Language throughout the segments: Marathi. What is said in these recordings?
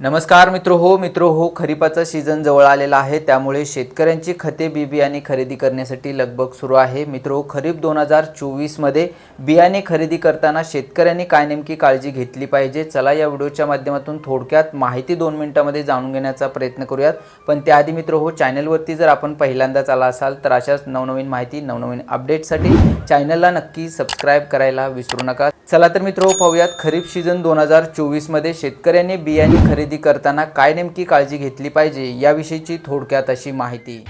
नमस्कार मित्र हो मित्र हो खरीपाचा सीझन जवळ आलेला आहे. त्यामुळे शेतकऱ्यांची खते बी बियाणे खरेदी करण्यासाठी लगबग सुरू आहे. मित्र हो खरीप दोन हजार चोवीसमध्ये बियाणे खरेदी करताना शेतकऱ्यांनी काय नेमकी काळजी घेतली पाहिजे? चला या व्हिडिओच्या माध्यमातून थोडक्यात माहिती दोन मिनिटामध्ये जाणून घेण्याचा प्रयत्न करूयात. पण त्याआधी मित्र हो चॅनलवरती जर आपण पहिल्यांदाच आला असाल तर अशाच नवनवीन माहिती नवनवीन अपडेटसाठी चॅनलला नक्की सबस्क्राईब करायला विसरू नका. चला तर मित्र हो पाहूयात. खरीप सीझन दोन हजार चोवीसमध्ये शेतकऱ्यांनी बियाणे खरेदी करताना काय नेमकी काळजी घेतली पाहिजे याविषयीची थोडक्यात अशी माहिती.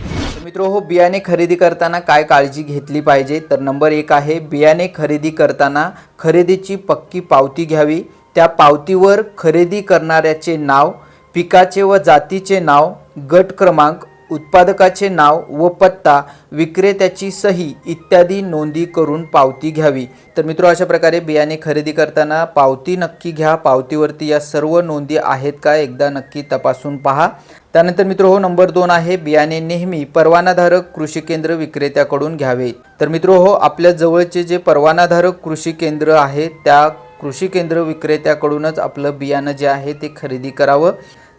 मित्रो हो बियाणे खरेदी करताना काय काळजी घेतली पाहिजे? तर नंबर एक आहे बियाणे खरेदी करताना खरेदीची पक्की पावती घ्यावी. त्या पावतीवर खरेदी करणाऱ्याचे नाव पिकाचे व जातीचे नाव गट क्रमांक उत्पादकाचे नाव व पत्ता विक्रेत्याची सही इत्यादी नोंदी करून पावती घ्यावी. तर मित्र अशा प्रकारे बियाणे खरेदी करताना पावती नक्की घ्या. पावतीवरती या सर्व नोंदी आहेत का एकदा नक्की तपासून पहा. त्यानंतर मित्र हो नंबर दोन आहे बियाणे नेहमी परवानाधारक कृषी केंद्र विक्रेत्याकडून घ्यावे. तर मित्र हो आपल्या जवळचे जे परवानाधारक कृषी केंद्र आहे त्या कृषी केंद्र विक्रेत्याकडूनच आपलं बियाणं जे आहे ते खरेदी करावं.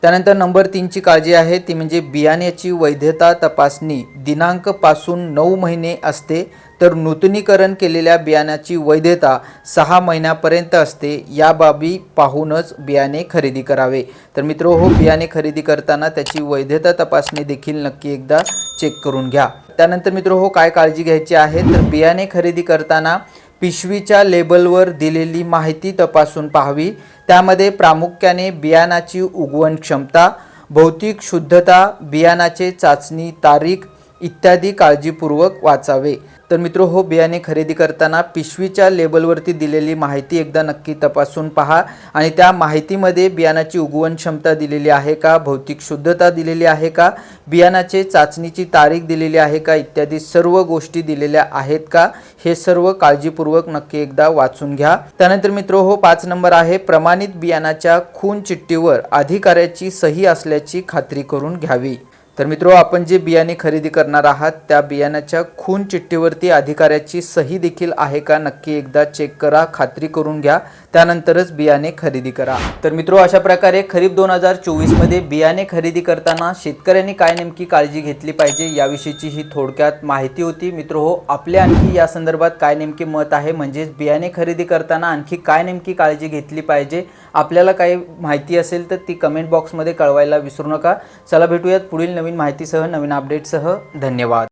त्यानंतर नंबर तीनची काळजी आहे ती म्हणजे बियाण्याची वैधता तपासणी. दिनांकपासून नऊ महिने असते तर नूतनीकरण केलेल्या बियाण्याची वैधता सहा महिन्यापर्यंत असते. या बाबी पाहूनच बियाणे खरेदी करावे. तर मित्र हो बियाणे खरेदी करताना त्याची वैधता तपासणी देखील नक्की एकदा चेक करून घ्या. त्यानंतर मित्र हो काय काळजी घ्यायची आहे? तर बियाणे खरेदी करताना पिशवीच्या लेबलवर दिलेली माहिती तपासून पाहावी. त्यामध्ये प्रामुख्याने बियाणाची उगवण क्षमता भौतिक शुद्धता बियाणाचे चाचणी तारीख इत्यादी काळजीपूर्वक वाचावे. तर मित्र हो बियाणे खरेदी करताना पिशवीच्या लेबलवरती दिलेली माहिती एकदा नक्की तपासून पहा आणि त्या माहितीमध्ये बियाणाची उगवण क्षमता दिलेली आहे का भौतिक शुद्धता दिलेली आहे का बियाणाचे चाचणीची तारीख दिलेली आहे का इत्यादी सर्व गोष्टी दिलेल्या आहेत का हे सर्व काळजीपूर्वक नक्की एकदा वाचून घ्या. त्यानंतर मित्रो हो पाच नंबर आहे प्रमाणित बियाणाच्या खून चिठ्ठीवर अधिकाऱ्याची सही असल्याची खात्री करून घ्यावी. तर मित्रो आपण जे बियाणे खरेदी करणार आहात त्या बियाण्याच्या खून चिठ्ठीवरती अधिकाऱ्याची सही देखील आहे का? नक्की एकदा चेक करा खात्री करून घ्या. त्यानंतरच बियाणे खरेदी करा. तर मित्रो अशा प्रकारे खरीप दोन हजार चोवीसमध्ये बियाणे खरेदी करताना शेतकऱ्यांनी काय नेमकी काळजी घेतली पाहिजे याविषयीची ही थोडक्यात माहिती होती. मित्र हो आपले आणखी या संदर्भात काय नेमके मत आहे? म्हणजेच बियाणे खरेदी करताना आणखी काय नेमकी काळजी घेतली पाहिजे? आपल्याला काही माहिती असेल तर ती कमेंट बॉक्समध्ये कळवायला विसरू नका. चला भेटूयात पुढील नवीन माहितीसह नवीन अपडेटसह धन्यवाद.